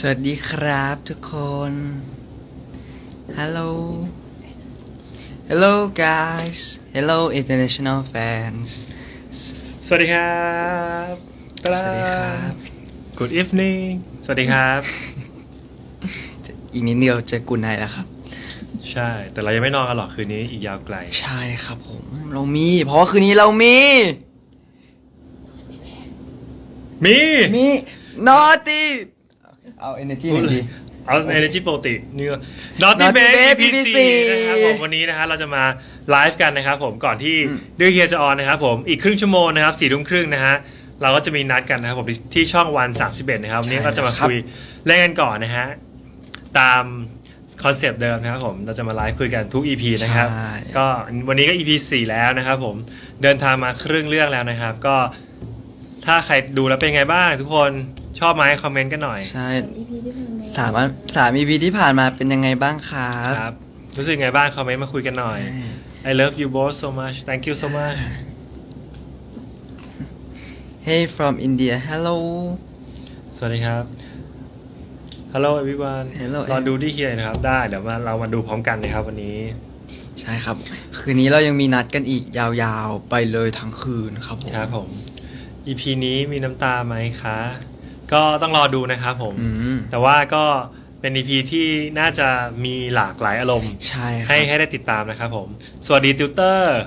สวัสดีครับทุกคน Hello Hello guys Hello international fans สวัสดีครับตาสวัสดีครับ Good evening สวัสดีครับ อีกนิดเดียวจะกุนไนแล้วครับ ใช่ แต่เรายังไม่นอนกันหรอกคืนนี้อีกยาวไกล ใช่ครับผม เรามี เพราะว่าคืนนี้เรามี มี มี Naughty เอา energy หนึ่งดี เอา energy ปกตินี่ Naughty Naughty Babe Babe EPC EPC นะครับผมวันนี้นะฮะเราจะมาไลฟ์กันนะครับผมก่อนที่อืม ดื้อเฮียจะออนนะครับผมอีกครึ่งชั่วโมงนะครับสี่ทุ่มครึ่งนะฮะเราก็จะมีนัดกันนะครับผมที่ที่ช่องวัน 31 นะครับวันนี้ก็จะมาคุยเล่นกันก่อนนะฮะตามคอนเซปต์เดิมนะครับผมเราจะมาไลฟ์คุยกันทุก EP นะครับ ใช่ ก็วันนี้ก็ EP 4 แล้วนะครับผมเดินทางมาครึ่งเรื่องแล้วนะครับ ก็ ถ้าใครดูแล้วเป็นไงบ้างทุกคนชอบไหมคอมเมนต์กันหน่อยใช่อีพีที่ผ่านมาสามอันสาม EP ที่ผ่านมาเป็นยังไงบ้างครับครับ รู้สึกไงบ้างคอมเมนต์มาคุยกันหน่อย I love you both so much thank you so much Hey from India Hello สวัสดีครับ Hello everyone Hello รอดูที่เฮียนะครับ ได้เดี๋ยวมาเรามาดูพร้อมกันนะครับวันนี้ ใช่ครับ คืนนี้เรายังมีนัดกันอีกยาวๆ ไปเลยทั้งคืนครับผมครับผม EP นี้มีน้ำตาไหมคะ ก็ต้องรอดูนะครับผม อืม แต่ว่าก็เป็น EP ที่น่าจะมีหลากหลายอารมณ์ ใช่ครัให้ให้ได้ติดตามนะครับผม สวัสดีติวเตอร์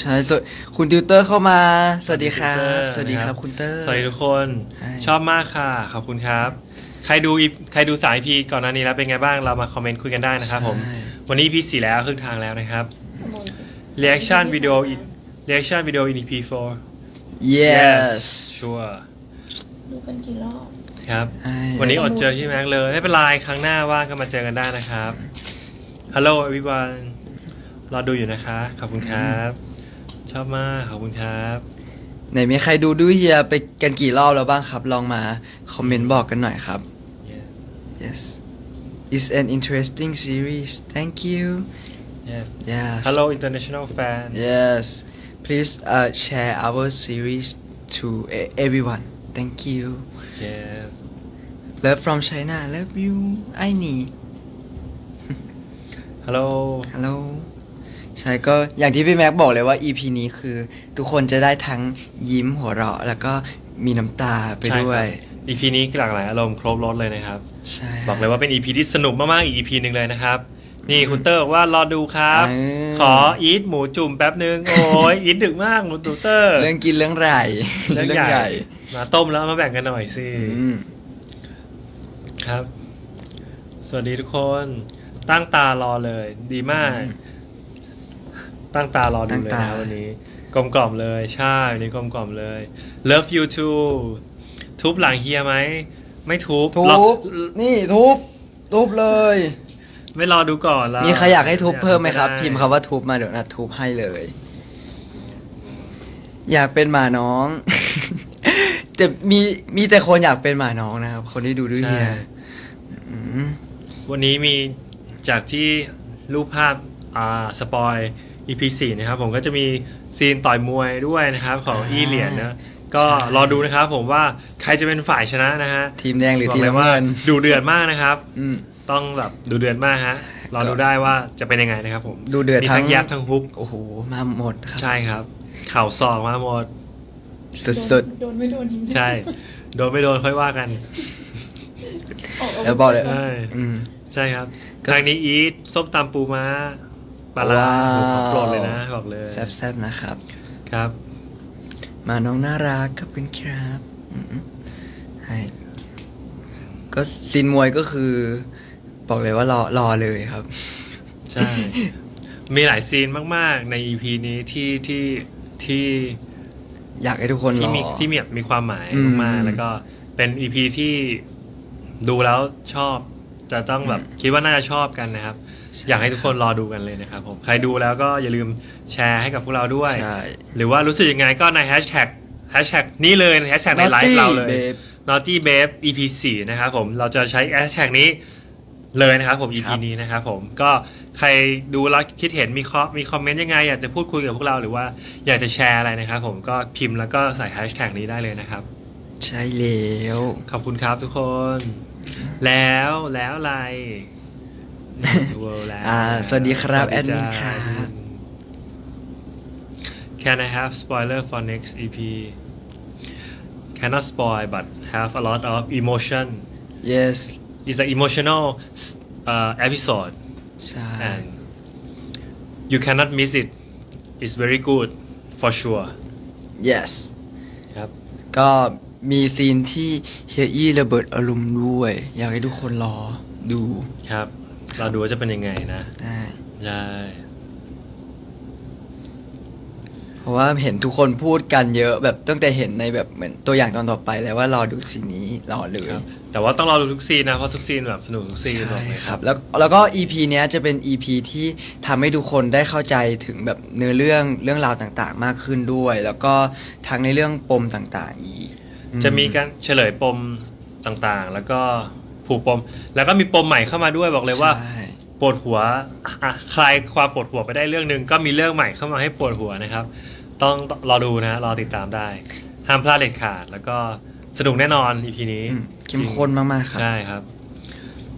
ใช่สวัสคุณติวเตอร์เข้ามา สวัสดีครับติวเตอร์สวัสดีครับนะครับคุณเตอร์ สวัสดีทุกคน ใช่ ชอบมากค่ะ ขอบคุณครับ ใครดูอีใครดูสาย EP ก่อนหน้านี้แล้วเป็นไงบ้าง เรามาคอมเมนต์คุยกันได้นะครับผม ใช่วันนี้ EP 4แล้วครึ่งทางแล้วนะครับขโมยสิ reaction video in reaction video in EP 4 yes ชัวร์ดูกันกี่รอบ ครับใช่วันนี้อดเจอพี่แม็กเลย ไม่เป็นไรครั้งหน้าว่างก็มาเจอกันได้นะครับ Hello everyone รอดูอยู่นะคะ ขอบคุณครับ ชอบมาก ขอบคุณครับไหนมีใครดูดูเฮียไปกันกี่รอบแล้วบ้างครับ ลองมาคอมเมนต์บอกกันหน่อยครับ yes it's an interesting series thank you yes yes Hello international fan yes please uh, share our series to e- everyone thank you yes love from China love you I need Hello ฮัลโหลใช่ก็อย่างที่พี่แม็กบอกเลยว่า EP นี้คือ ทุกคนจะได้ทั้งยิ้มหัวเราะ แล้วก็มีน้ำตาไปใช่ด้วยครับ EP นี้หลากหลายอารมณ์ครบรถเลยนะครับ ใช่ บอกเลยว่าเป็น EP ที่สนุกมากๆ อีก EP หนึ่งเลยนะครับ นี่คุณเตอร์บอกว่ารอดูครับเออขออีทหมูจุ่มแป๊บนึง โอ้ย อีทดึกมากคุณเตอร์เรื่องกินเรื่องใหญ่เรื่องใหญ่มาต้มแล้วมาแบ่งกันหน่อยสิ อืมครับ สวัสดีทุกคน ตั้งตารอเลย ดีมากตั้งตารอดูเลยนะวันนี้ กลมกล่อมเลย ใช่วันนี้กลมกล่อมเลย Love you too ทุบหลังเฮียไหม ไม่ทุบทุรอบนี่ทุบทุบเลย ไม่รอดูก่อนแล้วมีใครอยากให้ทุบเพิ่มไหมครับด้พิมพ์คำว่าทุบมาเดี๋ยวนะทุบให้เลย อยากเป็นหมาน้อง แต่มีมีแต่คนอยากเป็นหมาน้องนะครับ คนที่ดูด้วยใช่เฮียอืมวันนี้มีจากที่รูปภาพอ่าสปอย EP 4นะครับ ผมก็จะมีซีนต่อยมวยด้วยนะครับ ของอ่าอีเหรียญนะก็ใช่รอดูนะครับ ผมว่าใครจะเป็นฝ่ายชนะนะฮะทีมแดงหรือบอกทีมเลยน้ำว่าเงินดูเดือดมากนะครับ อืม ต้องแบบดูเดือดมากฮะใช่รอดูได้ว่าจะเป็นยังไงนะครับผมดูเดือดมีทั้ทั้งงยับทั้งฮุก โอ้โห มาหมดครับ ใช่ครับ เข่าศอกมาหมด สุด โดนไม่โดนใช่ โดนไม่โดนค่อยว่ากันๆแล้วบอกเลย ใช่อืม ใช่ครับก็ทางนี้อีทส้มตำปูม้าปลาร้าว้าวหมูของโปรดเลยนะบอกเลยแซ่บๆนะครับ ครับ มาน้องน่ารักขอบคุณครับอืมให้ก็ซีนมวยก็คือ บอกเลยว่ารอรอเลยครับ ใช่ มีหลายซีนมาก ๆ ใน EP นี้ที่ที่ที่อยากให้ทุกคนรที่อ มีที่มีมีความหมายอืมมากๆแล้วก็เป็น EP ที่ดูแล้วชอบจะต้องแบบคิดว่าน่าจะชอบกันนะครับอยากให้ทุกคนรอดูกันเลยนะครับผมใครดูแล้วก็อย่าลืมแชร์ให้กับพวกเราด้วย ใช่หรือว่ารู้สึกยังไงก็ในแฮชแท็กแฮชแท็กนี้เลยแฮชแท็กในไลฟ์เราเลย Babe Naughty Babe EP 4นะครับผมเราจะใช้แฮชแท็กนี้ เลยนะครับผม EP ครับนี้นะครับผมก็ใครดูแล้วคิดเห็นมีคอมีคอมเมนต์ยังไง อยากจะพูดคุยกับพวกเราหรือว่าอยากจะแชร์อะไรนะครับผมก็พิมพ์แล้วก็ใส่แฮชแท็กนี้ได้เลยนะครับ ใช่แล้วขอบคุณครับทุกคน แล้วแล้วอะไร World แล้วอ่าสวัสดีครับสแอวัดสดีมินจ้าครับ Can I have spoiler for next EP Cannot spoil but have a lot of emotion yes It's an emotional uh, episode ใช่ and you cannot miss it It's very good for sure yes ครับ ก็มีซีนที่เฮียอี้ระเบิดอารมณ์ด้วย อยากให้ทุกคนรอดูครับ เราดูว่าจะเป็นยังไงนะ ได้ใช่ เพราะว่าเห็นทุกคนพูดกันเยอะแบบตั้งแต่เห็นในแบบเหมือนตัวอย่างตอนต่อไปแล้วว่ารอดูซีนนี้รอเลยครับแต่ว่าต้องรอดูทุกซีนนะ เพราะทุกซีนแบบสนุกทุกซีนบอใช่กเลยครับแล้วแล้วก็ EP เนี้ยจะเป็น EP ที่ทำให้ทุกคนได้เข้าใจถึงแบบเนื้อเรื่องเรื่องราวต่างๆ มากขึ้นด้วย แล้วก็ทั้งในเรื่องปมต่างๆอีกอืจะมีการเฉลยปมต่างๆ แล้วก็ผูกปม แล้วก็มีปมใหม่เข้ามาด้วยบอกเลยว่าใช่ ปวดหัวอะคลายความปวดหัวไปได้เรื่องหนึ่งก็มีเรื่องใหม่เข้ามาให้ปวดหัวนะครับ ต้องรอดูนะรอติดตามได้ห้ามพลาดเด็ดขาด แล้วก็สนุกแน่นอน EP นี้อืมเข้มข้นมากๆครับใช่ครับ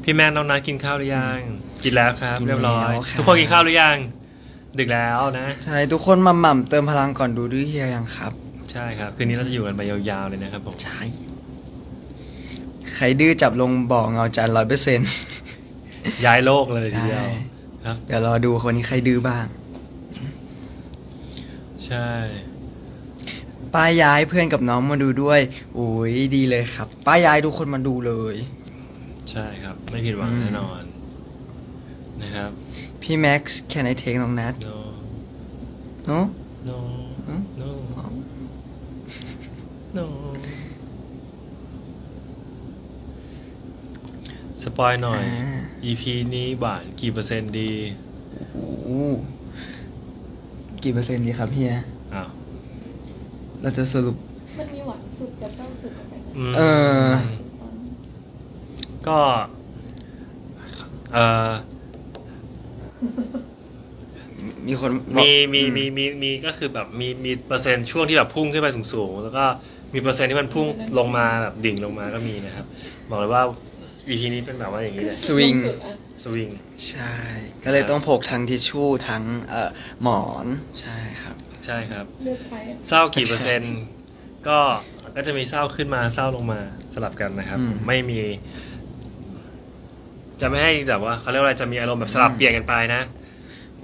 พี่แมนน้องนัทกินข้าวหรือยังกินแล้วครับกินเรียบร้อยแล้วครับทุกคนกินข้าวหรือยังดึกแล้วนะใช่ทุกคนมาหม่ำเติมพลังก่อนดูด้วยเฮียยังครับ ใช่ครับ คืนนี้เราจะอยู่กันไปยาวๆเลยนะครับผมใช่ใครดื้อจับลงบ่อเงาจันร้อยเปอร์เซ็นต์ ย้ายโลกเลยทีเดียวใช่ครับเดี๋ยวรอดูคนนี้ใครดื้อบ้าง ใช่ ป้าย้ายเพื่อนกับน้องมาดูด้วยโอ้ยดีเลยครับ ป้าย้ายทุกคนมาดูเลย ใช่ครับ ไม่ผิดหวังอืมแน่นอน นะครับ พี่แม็กซ์ can I take น้องนัท no เนาะ no อืม no no สปอยหน่อย EP นี้หวานกี่เปอร์เซ็นต์ดี โอ้โหกี่เปอร์เซ็นต์ดีครับเฮีย อ้าวเราจะสรุป มันมีหวานสุดกับเศร้าสุดกับใจอืมเออหวานสุดตอนก็ เอ่อ มีคนบอกมีมีอืมีมีมีก็คือแบบมีมีเปอร์เซ็นต์ช่วงที่แบบพุ่งขึ้นไปสูงๆ แล้วก็มีเปอร์เซ็นต์ที่มันพุ่งลงมาแบบดิ่งลงมาก็มีนะครับ บอกเลยว่า EP นี้เป็นแบบว่าอย่างนี้เลยสวิงสุดอะสวิง ใช่ ก็เลยต้องพกทั้งทิชชู่ทั้งเอ่อหมอนใช่ครับ ใช่ครับ เลือกใช้อะเศร้ากี่เปอร์เซ็นต์ก็ก็จะมีเศร้าขึ้นมาเศร้าลงมาสลับกันนะครับ อืม ไม่มี จะไม่ให้แบบว่าเขาเรียกว่าอะไรจะมีอารมณ์แบบสลับอืมเปลี่ยนกันไปนะ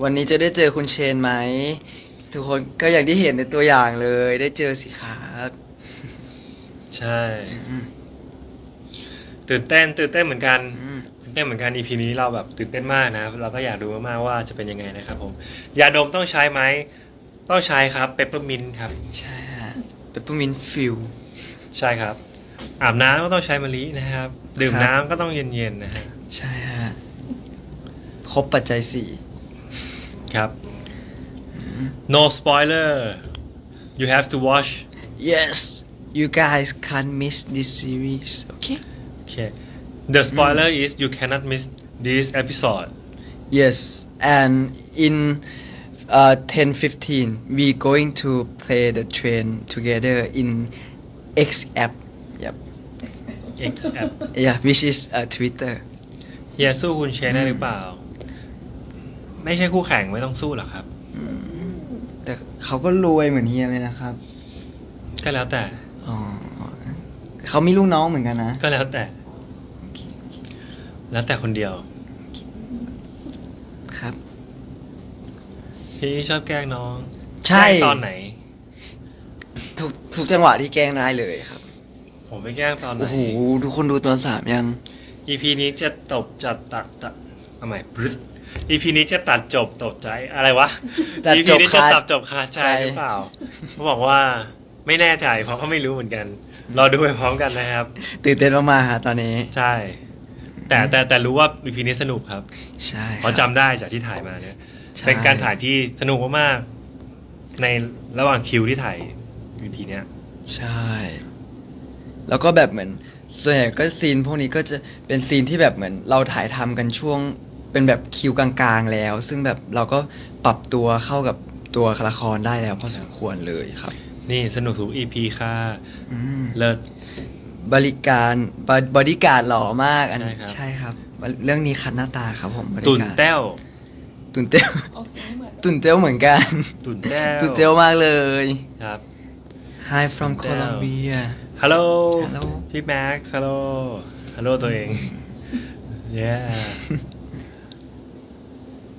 วันนี้จะได้เจอคุณเชนไหม ทุกคนก็อย่างที่เห็นในตัวอย่างเลย ได้เจอสิครับใช่ อืม ตื่นเต้นตื่นเต้นเหมือนกันอืมตื่นเต้นเหมือนกัน EP นี้เราแบบตื่นเต้นมากนะเราก็อยากดูมากๆว่าจะเป็นยังไงนะครับผมยาดมต้องใช้ไหมต้องใช้ครับเปปเปอร์มินครับ ใช่ฮะเปปเปอร์มินฟิลใช่ครับ อาบน้ำก็ต้องใช้มะลินะครับ ดื่มครับน้ำก็ต้องเย็นๆนะฮะใช่ฮะครบปัจจัยสี่ครับ no spoiler you have to watch yes you guys can't miss this series okay okay the spoiler is you cannot miss this episode yes and in uh 10 15 we going to play the train together in X app yep X app yeah which is uh, Twitter เฮียสู้คุณเชนได้หรือเปล่า ไม่ใช่คู่แข่งไม่ต้องสู้หรอกครับ แต่เขาก็รวยเหมือนเฮียเลยนะครับก็แล้วแต่ อ๋อเขามีลูกน้องเหมือนกันนะ ก็แล้วแต่โอเคโอเค แล้วแต่คนเดียว ครับ พี่ชอบแกล้งน้องใช่ แกล้งตอนไหนทุกทุกจังหวะที่แกล้งได้เลยครับผมไปแกล้งตอนไหน โอ้โหทุกคนดูตอนสามยัง EP นี้จะตบจัดตัดตัดทำไมบรึด EP นี้จะตัดจบตบใจอะไรวะ ตัด EP จบนี้จะคาตัดจบคาใจใจหรือเปล่าเขาบอกว่าไม่แน่ใจเพราะเขาไม่รู้เหมือนกัน รอดูไปพร้อมกันนะครับ ตื่นเต้นมากๆฮะตอนนี้ ใช่ แต่แต่แต่รู้ว่า EP นี้สนุกครับใช่เพราะครับจำได้จากที่ถ่ายมาเนี่ยใช่เป็นการถ่ายที่สนุกมากๆในระหว่างคิวที่ถ่าย EP เนี้ย ใช่ แล้วก็แบบเหมือนส่วนใหญ่ก็ซีนพวกนี้ก็จะเป็นซีนที่แบบเหมือน เราถ่ายทำกันช่วงเป็นแบบคิวกลางๆแล้ว ซึ่งแบบเราก็ปรับตัวเข้ากับตัวละครได้แล้วพอสมควรเลยครับ นี่สนุกทุก EP ค่ะอืมเลิศ บริการบริการหล่อมากอันใช่ครับ ใช่ครับ เรื่องนี้คัดหน้าตาครับผมบริการตุนแต้วตุนเต้วออกเสียงไม่เหมือนตุนเต้วเหมือนกัน ตุนแต้วตุนเต้วมากเลย ครับ Hi from ตุนแต้ว Colombia ฮัลโหล Hello พี่แม็กซ์ฮัลโหลฮัลโหลตัวเอง yeah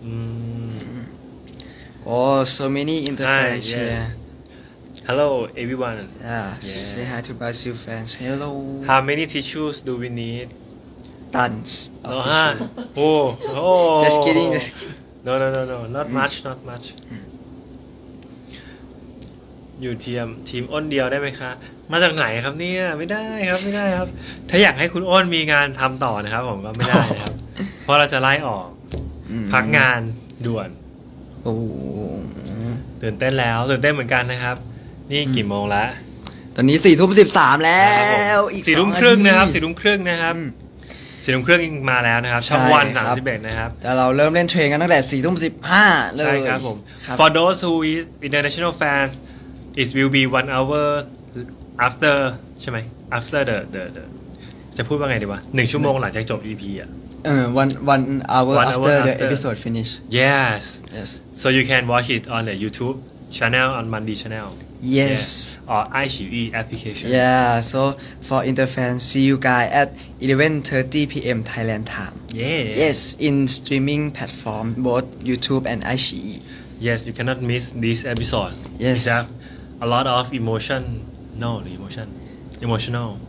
อืม Oh so many interfans Hi, yes. here hello everyone Yeah say hi to Brazil fans Hello how many tissues do we need tons โอ้ of ฮะ tissue โอ้โอ้ Just kidding, just kidding. no no no no not much not much อยู่ทีมทีมอ้นเดียวได้ไหมคะ มาจากไหนครับเนี่ยไม่ได้ครับไม่ได้ครับ ถ้าอยากให้คุณอ้นมีงานทำต่อนะครับ ผมก็ไม่ได้นะครับ เพราะเราจะไล่ออกอืมพักงานด่วน โอ้โหตื่นเต้นแล้วตื่นเต้นเหมือนกันนะครับ นี่กี่โมงละตอนนี้สี่ทุ่มสิบสามแล้ว อีกสี่ทุ่มสองครึ่งนะครับาทีสี่ทุ่มครึ่งนะครับอืมสี่ทุ่มครึ่งมาแล้วนะครับช่องใช่วันครัสามบสิบเอ็ดนะครับแต่เราเริ่มเล่นเทรนกันตั้งแต่สี่ทุ่มสิบห้าเลยใช่ครับผมครับ For those who is international fans it will be one hour after ใช่ไหม after the the the จะพูดว่าไงดีวะหนึ่งชั่วโมงหลังจากจบ EP อะเออ one one hour One hour after the after episode finish yes yes so you can watch it on the YouTube channel on Monday channel yes. Yeah. or iQIYI application. Yeah so for interfans see you guys at 11:30 p.m. Thailand time. Yeah yes in streaming platform both YouTube and iQIYI yes you cannot miss this episode. Yes. have a lot of emotion. No emotion. Emotional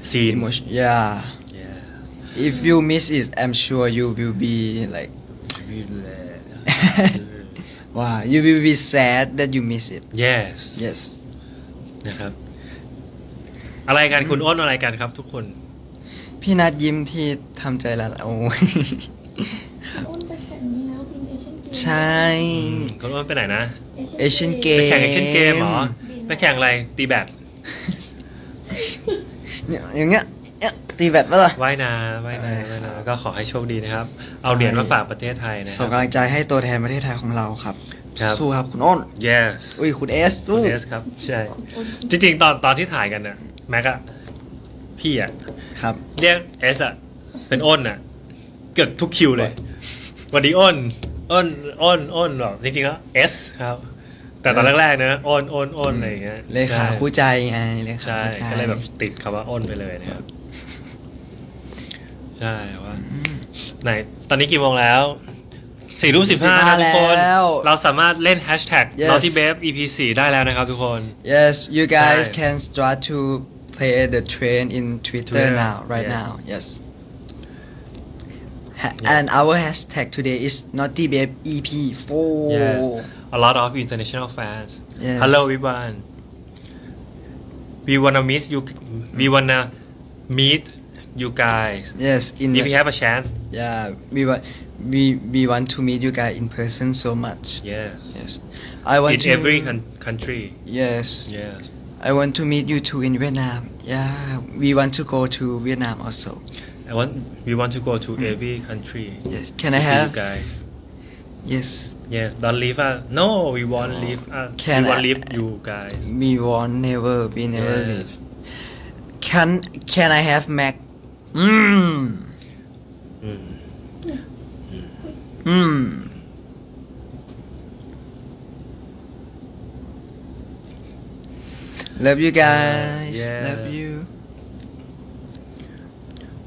scenes. Emotion yeah. Yes if you miss it I'm sure you will be like wow you will be sad that you miss it yes yes นะครับ อะไรกันคุณอ้นอะไรกันครับทุกคน พี่นัดยิ้มที่ทำใจละโอ้ยอ้นไปแข่งนี้แล้วบินเอเชียนเกมใช่คุณอ้นไปไหนนะ Asian ไป Game แข่งเอเชียนเกมเหรอบินไปแข่งอะไรตีแบดเนี่ยอย่างเงี้ยเนี่ย ตีแบตปะล่ะ ว่ายน้ำว่ายน้ำใช่ว่ายครับน้ำก็ขอให้โชคดีนะครับ เอาเหรียญมาฝากประเทศไทยนะคส่รังบกำลังใจให้ตัวแทนประเทศไทยของเราครับ ครับ สู้ครับคุณอ้น yes อุ้ยคุณเอสคุสู้ณเอสครับ ใช่ จริงๆ ตอนตอนที่ถ่ายกันน่ะ แม็กอะพี่อะครับ เรียกเอสอะเป็นอ้นอะเกือบทุกคิวเลยสวัสดีอ้น อ้น อ้น อ้นหรอกจริงๆแล้วเอสครับ แต่ตอนแรกๆนะอ้น อ้น อ้นอะไรอย่างเงี้ยเลขาคู่ใจไงเลขาใช่ คู่ใจก็เลยแบบติดคำว่าอ้นไปเลยนะครับ ใช่ว่าอืมไหนตอนนี้กี่โมงแล้วสี่ทุ่มสิบห้านะทุกคนแล้วเราสามารถเล่นแฮชแท็ก Yes Naughty Babe EP 4ได้แล้วนะครับทุกคน yes you guys ใช่ can start to play the train in Twitter Twitter, now right yes. now yes Ha- Yeah. and our hashtag today is naughty babe EP4 Yes a lot of international fans Yes. Hello everyone we wanna miss you we wanna meet you guys. Yes in if we have a chance. Yeah we want we we want to meet you guys in person so much. Yes. Yes. I want to. in to every coun- country. Yes. Yes. I want to meet you too in Vietnam. Yeah we want to go to Vietnam also. I want we want to go to hmm. every country yes. Can to I see have you guys. Yes. Yes don't leave us. No we won't No. leave us. Can we won't I- leave you guys. We won't never we never Yes. leave. Can can I have Mac mm อืม mm love you guys Yeah. love you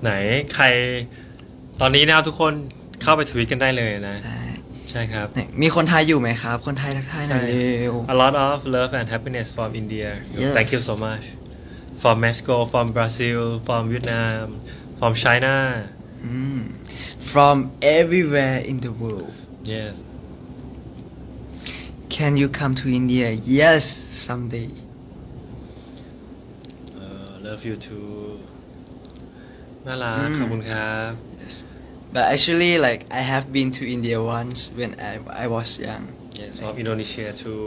ไหนใคร ตอนนี้นะครับทุกคนเข้าไปทวิตกันได้เลยนะ ใช่ใช่ครับ เนี่ยมีคนไทยอยู่ไหมครับ คนไทยทักทายหน่อยเร็ว A lot of love and happiness from India. Yes. Thank you so much. From Mexico, from Brazil, from Vietnam, from China. Mm. from everywhere in the world Yes. can you come to India yes someday Uh, love you too. น่ารัก อืม ขอบคุณครับ yes but actually like I have been to India once when I I was young Yes from Indonesia too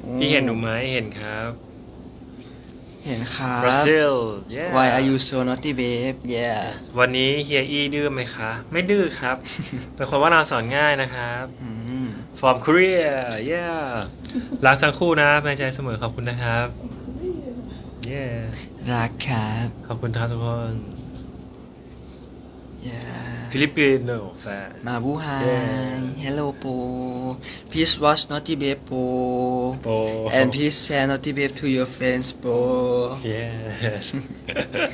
โอ้ พี่เห็นหนูไหมเห็นครับ เห็นครับ Brazil yeah Why are you so naughty babe yeah วันนี้เฮียอี้ดื้อไหมคะ ไม่ดื้อครับ เป็นคนว่าเราสอนง่ายนะครับอืม from Korea yeah รักทั้งคู่นะเป็นใจเสมอขอบคุณนะครับ yeah รักครับ ขอบคุณครับทุกคน yeah ฟิลิปปินส์แฟนมาบูไฮ Yeah. Hello ปู please watch Naughty Babe ปูโป and please share Naughty Babe to your friends ปู yes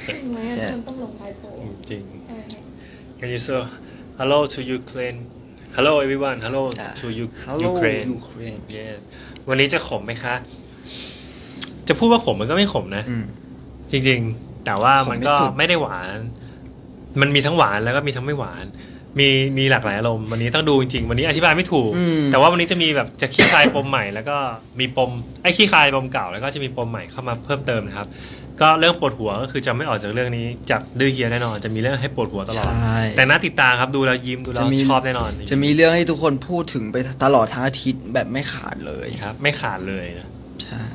จริงไหมอะคนต้องลงไปโปรจริงใช่ไหม Can you say hello to Ukraine Hello everyone Hello Ah, to U- hello Ukraine Ukraine Yes วันนี้จะขมไหมคะ จะพูดว่าขมมันก็ไม่ขมนะ อืม จริงๆ แต่ว่ามันก็ขมไม่สุด ไม่ได้หวาน มันมีทั้งหวานแล้วก็มีทั้งไม่หวาน มีมีหลากหลายอารมณ์วันนี้ต้องดูจริงๆวันนี้อธิบายไม่ถูก อืม แต่ว่าวันนี้จะมีแบบจะขี้คลายปมใหม่ แล้วก็มีปมไอ้ขี้คลายปมเก่าแล้วก็จะมีปมใหม่เข้ามาเพิ่มเติมนะครับ ก็เรื่องปวดหัวก็คือจะไม่ออกจากเรื่องนี้จากดื้อเฮียแน่นอนจะมีเรื่องให้ปวดหัวตลอด ใช่ แต่น่าติดตามครับดูแล้วยิ้มดูแล้วจะมี ชอบแน่นอนจะมีเรื่องให้ทุกคนพูดถึงไปตลอดทั้งอาทิตย์แบบไม่ขาดเลยครับ ไม่ขาดเลยนะ ใช่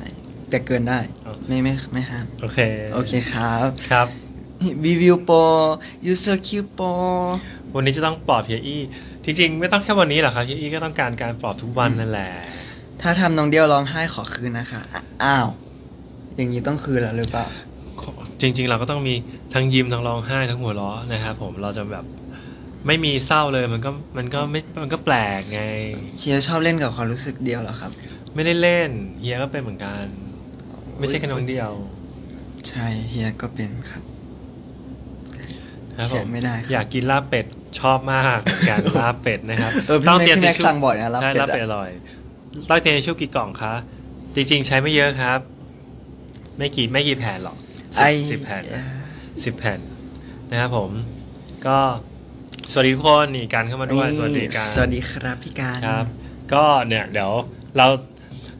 แต่เกินได้ เอา ไม่ไม่ไม่ห้าม โอเคโอเคครับ ครับ รีวิวโปร user Q โปรวันนี้จะต้องปลอบเฮียอี้ จริงๆ ไม่ต้องแค่วันนี้หรอกครับเฮียอี้ก็ต้องการการปลอบทุกวันนั่นแหละ ถ้าทำน้องเดียวร้องไห้ขอคืนนะคะอะอ้าว อย่างนี้ต้องคืนแล้วหรือเปล่า จริง ๆ เราก็ต้องมีทั้งยิ้มทั้งร้องไห้ทั้งหัวเราะนะครับผมเราจะแบบไม่มีเศร้าเลยมันก็มันก็ไม่มันก็แปลกไงเฮียชอบเล่นกับความรู้สึกเดียวเหรอครับ ไม่ได้เล่นเฮียก็เป็นเหมือนกัน ไม่ใช่แค่น้องเดียว ใช่เฮียก็เป็นครับ ครับผเขียมนไม่ได้ครับอยากกินลาบเป็ดชอบมากการลาบเป็ดนะครับเออพี่แม็กเตรียมพี่แม็กทิชชู่สั่งบ่อยนะลาบใช่เป็ดลาบเป็ดอะอร่อยต้องเตรียมทิชชู่กี่กล่องคะจริง ๆ ใช้ไม่เยอะครับ ไม่กี่ไม่กี่แผ่นหรอกสิบไอสิบแผ่น สิบแผ่นนะครับผม ก็สวัสดีทุกคนนี่การเข้ามาด้วย สวัสดีการสวัสดีครับพี่การ ครับ ก็เนี่ยเดี๋ยวเรา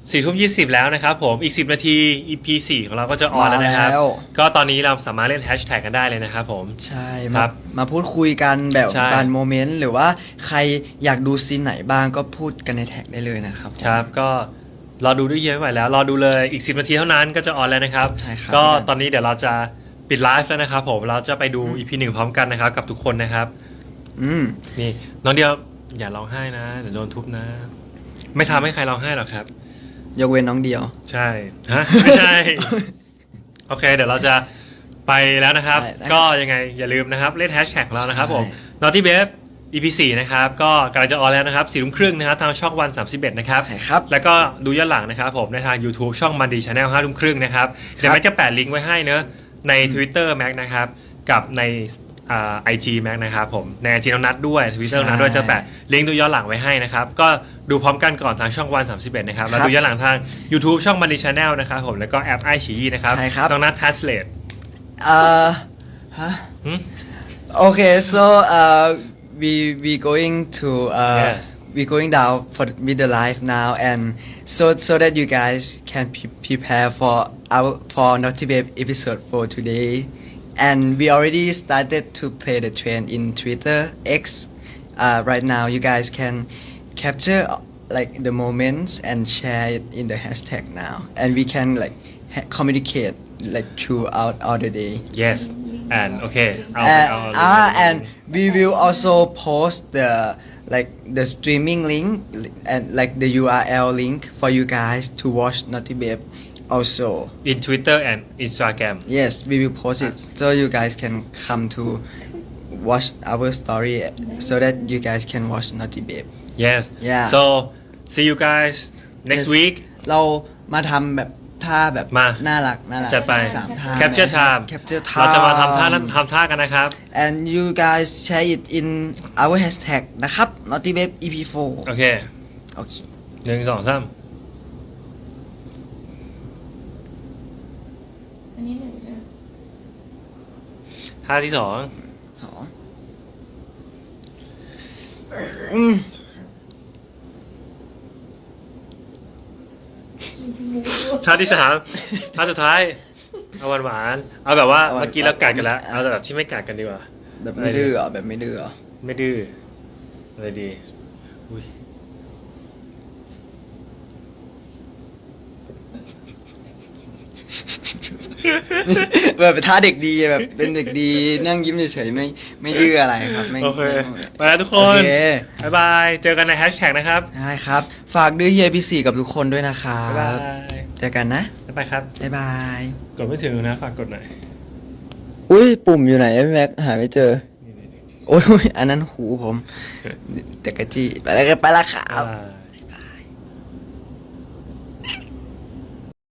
สี่ทุ่มยี่สิบแล้วนะครับผมอีกสิบนาที EP สี่ของเราก็จะออนแล้วนะครับ มาแล้ว ก็ตอนนี้เราสามารถเล่นแฮชแท็กกันได้เลยนะครับผม ใช่ครัมาบมาพูดคุยกันแบบใช่ บานโมเมนต์หรือว่าใครอยากดูซีนไหนบ้างก็พูดกันในแท็กได้เลยนะครับผมครับก็รอดูด้วยเยอะไม่ไหวแล้ว รอดูเลยอีกสิบนาทีเท่านั้นก็จะออนแล้วนะครับ ใช่ครับก็พี่การตอนนี้เดี๋ยวเราจะปิดไลฟ์แล้วนะครับผมเราจะไปดู EP หนึ่งพร้อมกันนะครับ กับทุกคนนะครับ อืมนี่น้องเดียวอย่าร้องไห้นะเดี๋ยวโดนทุบนะ ไม่ทำให้ใครร้องไห้หรอกครับ ยกเว้นน้องเดียว ใช่ฮะไม่ใช่ โอเค เดี๋ยวเราจะไปแล้วนะครับ ได้ได้ก็ยังไงอย่าลืมนะครับเล่นแฮชแท็กของเรานะครับผม ใช่ Naughty Babe EP 4นะครับ ก็กำลังจะออนแล้วนะครับสี่ทุ่มครึ่งนะครับ ทางช่องวัน 31 นะครับ ใช่ครับ แล้วก็ดูย้อนหลังนะครับผมในทาง YouTube ช่องมันดีชาแนลห้าทุ่มครึ่งนะครับ เดี๋ยวแม็กจะแปะลิงก์ไว้ให้เนอะใน Twitter แม็กนะครับ กับใน ไอจีแม็กนะครับผมในไอจีน้องนัดด้วย Twitter น้องนัดด้วยจะแปะลิงก์ดูย้อนหลังไว้ให้นะครับ ก็ดูพร้อมกันก่อนทางช่องวัน 31 นะครับ แล้วครับดูย้อนหลังทาง YouTube ช่องมันดีชาแนลนะครับผมแล้วก็แอปไอชีนะครับใช่ครับน้องนัดทัสเลตเอ่อฮะ Okay, so uh, we we going to uh, Yes. we going down for the- with the live now, and so so that you guys can pre- prepare for our for Naughty Babe episode for today, and we already started to play the trend in Twitter X. Uh, right now, you guys can capture like the moments and share it in the hashtag now, and we can like ha- communicate like throughout all the day. Yes, and okay. I'll, and, I'll, uh, and we will also post the like the streaming link and like the URL link for you guys to watch Naughty Babe also. in Twitter and Instagram Yes, we will post it so you guys can come to watch our story so that you guys can watch Naughty Babe. yes Yeah. so see you guys next Yes. week เรามาทำแบบท่าแบบ มา น่ารักน่ารัก จัดไป สามท่า capture time capture time เราจะมาทำท่านั้นทำท่ากันนะครับ and you guys share it in our hashtag นะครับ Naughty Babe EP4 โอเค โอเค หนึ่งสองสาม นนี้หนึ่งใช่ไหมท่าที่สองสองอืมท่าที่สามท่าสุดท้าย เอาหวานหวานๆเอาแบบว่าเมื่อกี้เรากัดกันแล้ว เอาแบบที่ไม่กัดกันดีกว่า แบบไม่ดื้อเหรอแบบไม่ดื้อเหรอไม่ดื้ออะไรดี อุ้ย แบบท่าเด็กดีแบบเป็นเด็กดีนั่งยิ้มเฉยๆไม่ไม่ดื้ออะไรครับไม่โอเคไม่ไปแล้วทุกคโอนเคบ๊ายบาย เจอกันในแฮชแท็กนะครับได้ครับ ฝากดื้อเฮียพี่สี่กับทุกคนด้วยนะครับ๊ายบาบยเจอกันนะบ๊ายบายครับ บ๊ายบาย กดไม่ถึงนะ ฝากกดหน่อยอุ้ยปุ่มอยู่ไหนพี่แม็กหาไม่เจอ นี่ๆโอ้ยอันนั้นหูผมแต่กะจีไปแล้วไปแล้วครัๆบ๊ายบบาย